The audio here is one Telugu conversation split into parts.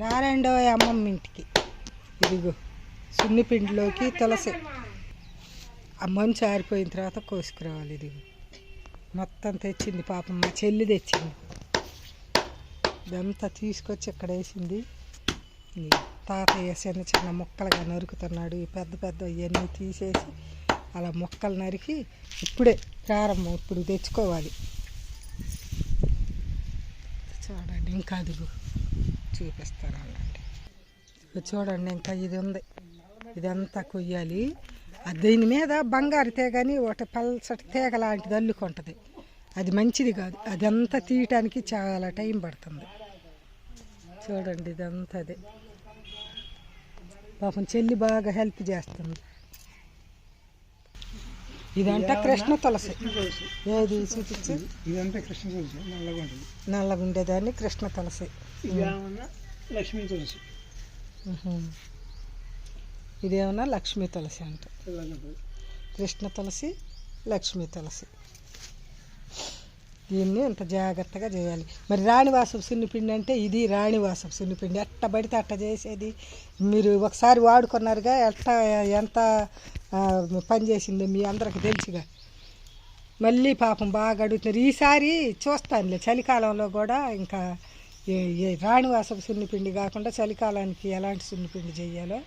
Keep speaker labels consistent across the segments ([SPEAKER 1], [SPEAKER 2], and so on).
[SPEAKER 1] రారండో అమ్మమ్మ ఇంటికి. ఇదిగో సున్నిపిండిలోకి తులసి. ఆ మంచు ఆరిపోయిన తర్వాత కోసుకురావాలి ఇదిగో. మొత్తం తెచ్చింది పాపం మా చెల్లి తెచ్చింది. ఇదంతా తీసుకొచ్చి ఇక్కడ వేసింది. తాతయ్య చిన్న చిన్న ముక్కలుగా నరుకుతున్నాడు. ఈ పెద్ద పెద్ద ఇవన్నీ తీసేసి అలా ముక్కలు నరికి ఇప్పుడే ప్రారంభం ఇప్పుడు తెచ్చుకోవాలి. చూడండి ఇంకా అదుగు. చూపిస్తాను అనండి చూడండి ఇంకా ఇది ఉంది. ఇదంతా కొయ్యాలి. దీని మీద బంగారు తీగని ఒకటి పల్సటి తీగ లాంటిది అల్లుకుంటుంది. అది మంచిది కాదు. అదంతా తీయటానికి చాలా టైం పడుతుంది. చూడండి ఇదంతా అదే. పాపం చెల్లి బాగా హెల్ప్ చేస్తుంది. ఇదంతా కృష్ణ తులసి. ఏది చూపించు
[SPEAKER 2] ఇదంతా కృష్ణ తులసి నల్లగా ఉంటుంది.
[SPEAKER 1] నల్లగా ఉండేదాన్ని కృష్ణ తులసి.
[SPEAKER 2] లక్ష్మీ తులసి.
[SPEAKER 1] ఇదేమన్నా లక్ష్మీ తులసి అంట. కృష్ణ తులసి లక్ష్మీ తులసి. దీన్ని ఇంత జాగ్రత్తగా చేయాలి. మరి రాణివాసపు సున్నిపిండి అంటే ఇది రాణివాసపు సున్నిపిండి. ఎట్ట పడితే అట్ట చేసేది. మీరు ఒకసారి వాడుకున్నారుగా ఎట్ట ఎంత పని చేసిందో మీ అందరికి తెలుసుగా. మళ్ళీ పాపం బాగా అడుగుతున్నారు. ఈసారి చూస్తానులే చలికాలంలో కూడా ఇంకా ఏ- రాణివాసపు సున్నిపిండి కాకుండా చలికాలానికి ఎలాంటి సున్నిపిండి చేయాలో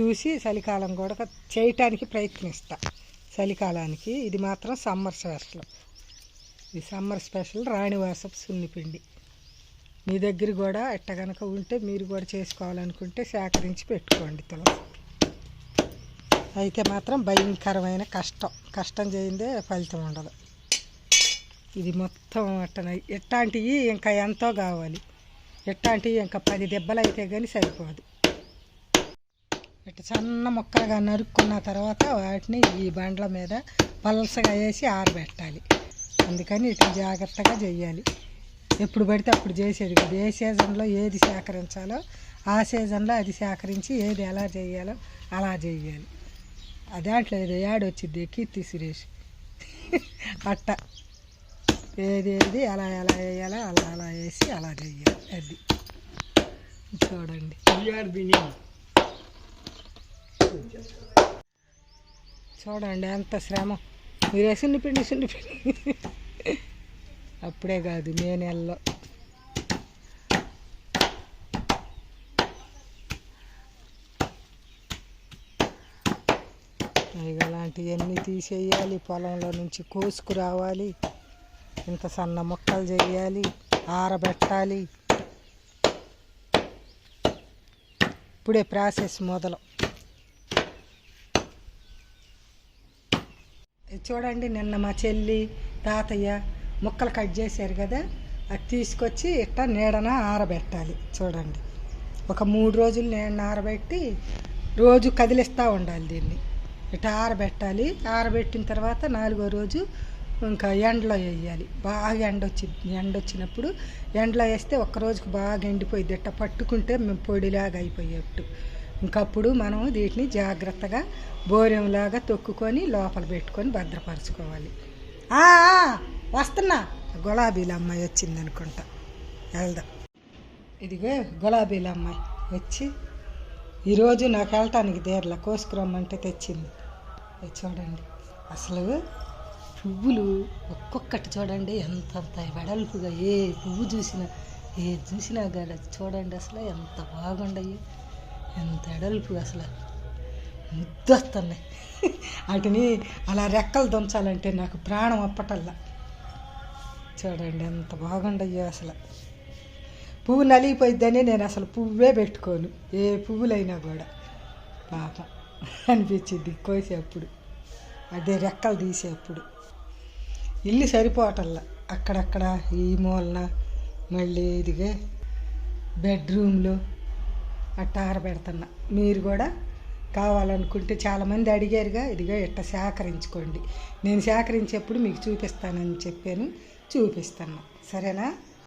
[SPEAKER 1] చూసి చలికాలం కూడా చేయటానికి ప్రయత్నిస్తా. చలికాలానికి ఇది మాత్రం సమ్మర్ స్పెషల్. ఇది సమ్మర్ స్పెషల్ రాణివాసపు సున్నిపిండి. మీ దగ్గర కూడా ఎట్ట కనుక ఉంటే మీరు కూడా చేసుకోవాలనుకుంటే సేకరించి పెట్టుకోండి తులసి. అయితే మాత్రం భయంకరమైన కష్టం. కష్టం చేయిందే ఫలితం ఉండదు. ఇది మొత్తం అట్టన ఎట్లాంటివి ఇంకా ఎంతో కావాలి. ఎట్లాంటివి ఇంకా పది దెబ్బలు అయితే కానీ సరిపోదు. ఇట్లా సన్న ముక్కలుగా నరుక్కున్న తర్వాత వాటిని ఈ బండ్ల మీద పలసగా వేసి ఆరబెట్టాలి. అందుకని ఇట్లా జాగ్రత్తగా చేయాలి ఎప్పుడు పడితే అప్పుడు చేసేది కదా. ఏ సీజన్లో ఏది సేకరించాలో ఆ సీజన్లో అది సేకరించి ఏది ఎలా చేయాలో అలా చేయాలి అదాంట్లో ఏదో యాడ్ కీర్తి సురేష్. అట్ట. ఏది ఏది ఎలా ఎలా వేయాలో అలా అలా వేసి అలా చేయాలి అది. చూడండి. చూడండి ఎంత శ్రమ. మీరే సున్నిపిండి పిండి. అప్పుడే కాదు మే నెలలో. ఇక అలాంటివన్నీ తీసేయాలి పొలంలో నుంచి కోసుకురావాలి ఇంత సన్న మొక్కలు చేయాలి ఆరబెట్టాలి. ఇప్పుడే ప్రాసెస్ మొదలు. చూడండి నిన్న మా చెల్లి తాతయ్య ముక్కలు కట్ చేశారు కదా అది తీసుకొచ్చి ఇట్ట నీడన ఆరబెట్టాలి. చూడండి. ఒక మూడు రోజులు నీడన ఆరబెట్టి రోజు కదిలిస్తూ ఉండాలి దీన్ని. ఇట్ట ఆరబెట్టాలి. ఆరబెట్టిన తర్వాత నాలుగో రోజు ఇంకా ఎండలో వేయాలి. బాగా ఎండ వచ్చి ఎండ వచ్చినప్పుడు ఎండలో వేస్తే ఒక్క రోజుకి బాగా ఎండిపోయింది ఇట్ట పట్టుకుంటే మేము పొడిలాగా అయిపోయేట్టు. ఇంకప్పుడు మనం వీటిని జాగ్రత్తగా బోరెంలాగా తొక్కుకొని లోపల పెట్టుకొని భద్రపరచుకోవాలి. వస్తున్నా. గులాబీల అమ్మాయి వచ్చింది అనుకుంటా వెళ్దాం. ఇదిగో గులాబీల అమ్మాయి వచ్చి ఈరోజు నాకు వెళ్ళటానికి దేర్ల కోసుకురమ్మంటే తెచ్చింది. చూడండి. అసలు పువ్వులు ఒక్కొక్కటి చూడండి ఎంతంత వెడల్పుగా ఏ పువ్వు చూసినా ఏ చూసినా కానీ చూడండి అసలు ఎంత బాగుండయి. ఎంత వెడల్పు అసలు. ముద్దొస్తున్నాయి వాటిని అలా రెక్కలు దంచాలంటే నాకు ప్రాణం అప్పటల్లా. చూడండి ఎంత బాగుండయ్యో అసలు. పువ్వు నలిగిపోయిద్దని నేను అసలు పువ్వే పెట్టుకోను. ఏ పువ్వులైనా కూడా. పాపం అనిపించింది కోసేప్పుడు. అదే రెక్కలు తీసేప్పుడు. ఇల్లు సరిపోవటల్లా. అక్కడక్కడ ఈ మూలన మళ్ళీ ఇదిగే బెడ్రూమ్లో అట్ట ఆరబెడుతున్నా మీరు కూడా కావాలనుకుంటే చాలామంది అడిగారుగా ఇదిగో ఇట్ట సేకరించుకోండి. నేను సేకరించేప్పుడు మీకు చూపిస్తానని చెప్పాను. చూపిస్తాను సరేనా?